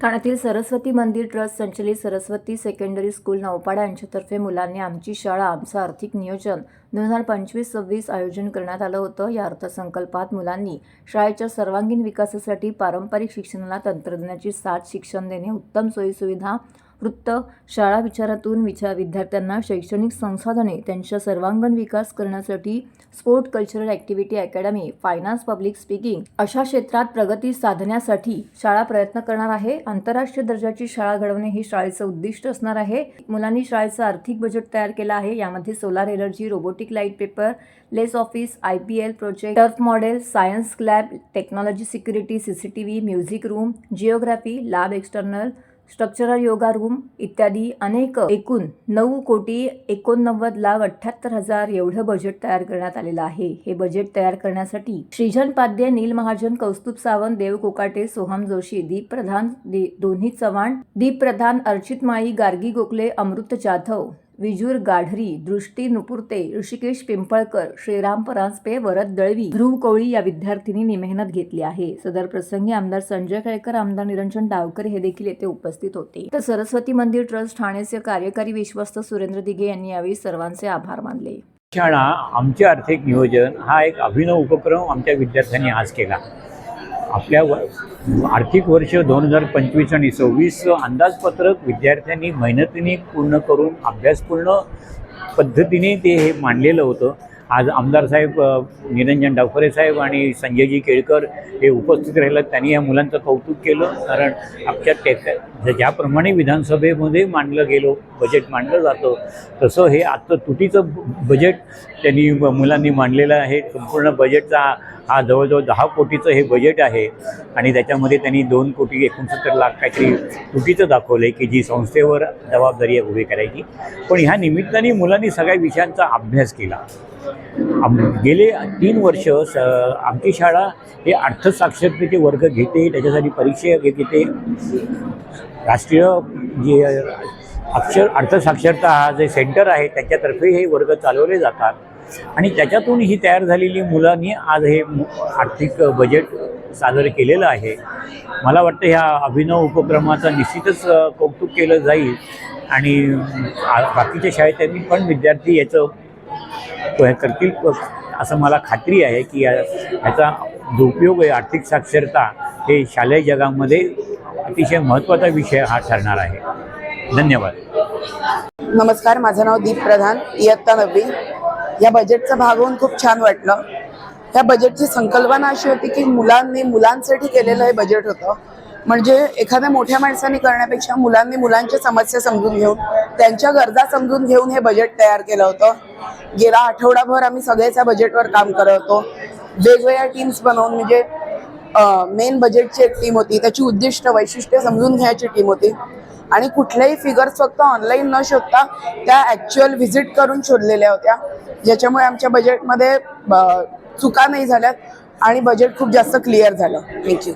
ठाण्यातील सरस्वती मंदिर ट्रस्ट संचलित सरस्वती सेकंडरी स्कूल नौपाडा यांच्यातर्फे मुलांनी आमची शाळा आमचं आर्थिक नियोजन दोन हजार पंचवीस सव्वीस आयोजन करण्यात आलं होतं. या अर्थसंकल्पात मुलांनी शाळेच्या सर्वांगीण विकासासाठी पारंपरिक शिक्षणाला तंत्रज्ञानाची साथ शिक्षण देणे उत्तम सोयीसुविधा वृत्त शाळा विचारातून विचार विद्यार्थ्यांना शैक्षणिक संसाधने त्यांच्या सर्वांगीण विकास करण्यासाठी sport cultural activity academy finance public speaking अशा क्षेत्रात प्रगती साधण्यासाठी शाळा प्रयत्न करणार आहे. आंतरराष्ट्रीय दर्जाची शाळा घडवणे हे शाळेचं उद्दिष्ट असणार आहे. मुलांनी शाळेचं आर्थिक बजेट तयार केलं आहे. यामध्ये solar energy robotic light paperless office I P L project turf model science lab technology security C C T V music room geography lab external structural yoga room इत्यादी अनेक एकूण नऊ कोटी एकोणनव्वद लाख अठ्ठ्याहत्तर हजार एवढं बजेट तयार करण्यात आलेलं आहे. हे बजेट तयार करण्यासाठी श्रीजन पाद्य नील महाजन कौस्तुभ सावंत देव कोकाटे सोहम जोशी दीप प्रधान दि- दोन्ही चव्हाण दीप प्रधान अर्चित माई गार्गी गोखले अमृत जाधव विजूर गाढरी दृष्टी नुपुरते ऋषिकेश पिंपळकर श्रीराम परांजपे वरद दळवी ध्रुव कोळी या विद्यार्थिनींनी मेहनत घेतली आहे. सदर प्रसंगी आमदार संजय केळकर आमदार निरंजन डावकर हे देखील येथे उपस्थित होते. तर सरस्वती मंदिर ट्रस्ट ठाण्याचे कार्यकारी विश्वस्त सुरेंद्र दिघे यांनी यावेळी सर्वांचे आभार मानले. शाळा आमचे आर्थिक नियोजन हा एक अभिनव उपक्रम आमच्या विद्यार्थ्यांनी आज केला. आपल्या व आर्थिक वर्ष दोन हजार पंचवीस आणि सव्वीस अंदाजपत्रक विद्यार्थ्यांनी मेहनतीने पूर्ण करून अभ्यासपूर्ण पद्धतीने ते हे मांडलेलं होतं. आज आमदार साहेब निरंजन डावखरे साहेब आणि संजयजी केळकर हे उपस्थित राहिलं त्यांनी या मुलांचं कौतुक केलं. कारण आमच्या टेक ज्याप्रमाणे विधानसभेमध्ये मांडलं गेलो बजेट मांडलं जातं तसं हे आत्ता तुटीचं बजेट त्यांनी मुलांनी मांडलेलं आहे. संपूर्ण बजेटचा हा जवळजवळ दहा कोटीचं हे बजेट आहे. आणि त्याच्यामध्ये त्यांनी दोन कोटी एकोणसत्तर लाख काहीतरी तुटीचं दाखवलं आहे की जी संस्थेवर जबाबदारी उभी करायची. पण ह्या निमित्ताने मुलांनी सगळ्या विषयांचा अभ्यास केला. आम गेले तीन वर्ष स आमची शाळा हे अर्थसाक्षरतेचे वर्ग घेते त्याच्यासाठी परीक्षा घेते. राष्ट्रीय जे अक्षर अर्थसाक्षरता हा जे सेंटर आहे त्याच्यातर्फे हे वर्ग चालवले जातात. आणि त्याच्यातून ही तयार झालेली मुलांनी आज हे मु- आर्थिक बजेट सादर केलेलं आहे. मला वाटतं ह्या अभिनव उपक्रमाचं निश्चितच कौतुक केलं जाईल. आणि आ- बाकीच्या शाळेत पण विद्यार्थी याचं हे करतील असं मला खात्री आहे की या ह्याचा दुरुपयोग आहे आर्थिक साक्षरता हे शालेय जगामध्ये अतिशय महत्त्वाचा विषय हा ठरणार आहे. धन्यवाद. नमस्कार माझं नाव दीप प्रधान इयत्ता नववी. या बजेटचा भाग होऊन खूप छान वाटलं. या बजेटची संकल्पना अशी होती की मुलांनी मुलांसाठी केलेलं हे बजेट होतं. म्हणजे एखाद्या मोठ्या माणसाने करण्यापेक्षा मुलांनी मुलांच्या समस्या समजून घेऊन त्यांच्या गरजा समजून घेऊन हे बजेट तयार केलं होतं. गेला आठवडाभर आम्ही सगळेच या बजेटवर काम करत होतो. वेगवेगळ्या टीम्स बनवून म्हणजे मेन बजेटची एक टीम होती. त्याची उद्दिष्ट वैशिष्ट्य समजून घ्यायची टीम होती. आणि कुठल्याही फिगर्स फक्त ऑनलाईन न शोधता त्या ॲक्च्युअल व्हिजिट करून शोधलेल्या होत्या. ज्याच्यामुळे आमच्या बजेटमध्ये चुका नाही झाल्यात आणि बजेट खूप जास्त क्लिअर झालं. थँक्यू